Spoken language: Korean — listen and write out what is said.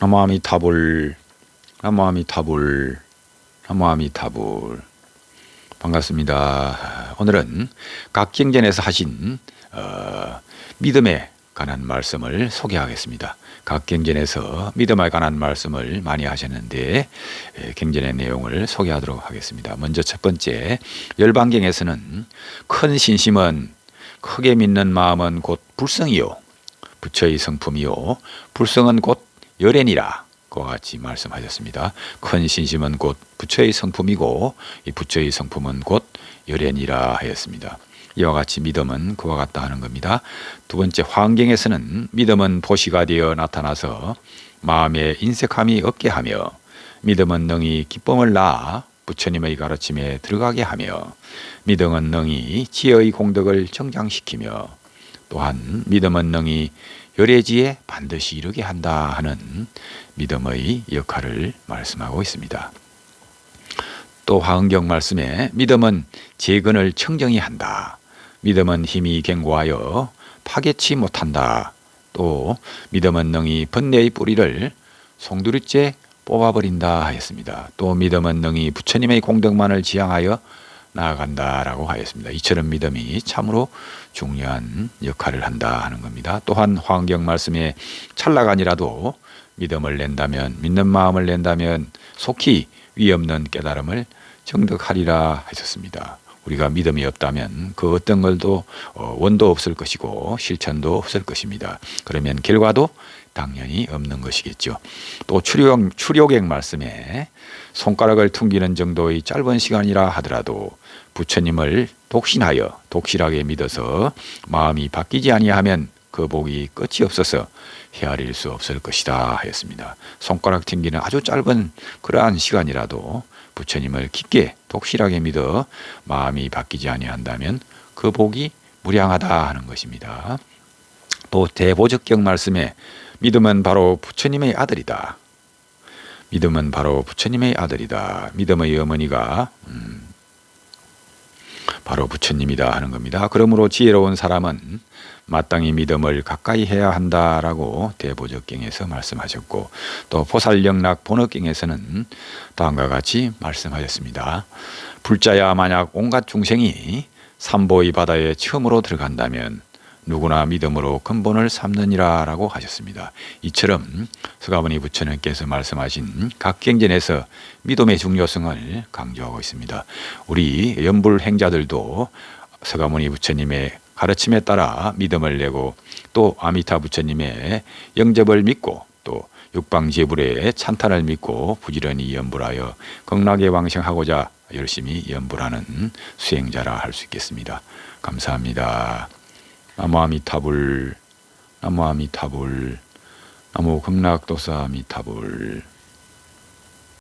나무아미타불 나무아미타불 나무아미타불 반갑습니다. 오늘은 각경전에서 하신 어, 믿음에 관한 말씀을 소개하겠습니다. 각 경전에서 믿음에 관한 말씀을 많이 하셨는데 에, 경전의 내용을 소개하도록 하겠습니다. 먼저 첫 번째 열반경에서는 큰 신심은 크게 믿는 마음은 곧 불성이요 부처의 성품이요 불성은 곧 열애니라 그와 같이 말씀하셨습니다. 큰 신심은 곧 부처의 성품이고 이 부처의 성품은 곧 열애니라 하였습니다. 이와 같이 믿음은 그와 같다 하는 겁니다. 두 번째 환경에서는 믿음은 보시가 되어 나타나서 마음에 인색함이 없게 하며 믿음은 능히 기쁨을 낳아 부처님의 가르침에 들어가게 하며 믿음은 능히 지혜의 공덕을 정장시키며 또한 믿음은 능히 열애지에 반드시 이르게 한다 하는 믿음의 역할을 말씀하고 있습니다. 또 화응경 말씀에 믿음은 재근을 청정히 한다. 믿음은 힘이 견고하여 파괴치 못한다. 또 믿음은 능히 번뇌의 뿌리를 송두리째 뽑아버린다 하였습니다. 또 믿음은 능히 부처님의 공덕만을 지향하여 나아간다라고 하였습니다. 이처럼 믿음이 참으로 중요한 역할을 한다 하는 겁니다. 또한 환경 말씀에 찰나간이라도 믿음을 낸다면 믿는 마음을 낸다면 속히 위없는 깨달음을 정득하리라 하셨습니다. 우리가 믿음이 없다면 그 어떤 걸도 어, 원도 없을 것이고 실천도 없을 것입니다. 그러면 결과도 당연히 없는 것이겠죠. 또 출욕, 출욕액 말씀에 손가락을 퉁기는 정도의 짧은 시간이라 하더라도 부처님을 독신하여 독실하게 믿어서 마음이 바뀌지 아니하면 그 복이 끝이 없어서 헤아릴 수 없을 것이다 하였습니다. 손가락 튕기는 아주 짧은 그러한 시간이라도 부처님을 깊게 독실하게 믿어 마음이 바뀌지 아니한다면 그 복이 무량하다 하는 것입니다. 또 대보적경 말씀에 믿음은 바로 부처님의 아들이다. 믿음은 바로 부처님의 아들이다. 믿음의 어머니가 음, 바로 부처님이다 하는 겁니다. 그러므로 지혜로운 사람은 마땅히 믿음을 가까이 해야 한다라고 대보적경에서 말씀하셨고 또 보살영락 본어경에서는 다음과 같이 말씀하셨습니다. 불자야 만약 온갖 중생이 삼보의 바다에 처음으로 들어간다면 누구나 믿음으로 근본을 삼느니라라고 하셨습니다. 이처럼 서가모니 부처님께서 말씀하신 각경전에서 믿음의 중요성을 강조하고 있습니다. 우리 연불 행자들도 서가모니 부처님의 가르침에 따라 믿음을 내고 또 아미타 부처님의 영접을 믿고 또 육방제불의 찬탄을 믿고 부지런히 연불하여 극락에 왕생하고자 열심히 연불하는 수행자라 할 수 있겠습니다. 감사합니다. 나무 아미타불 나무 극락도사 아미타불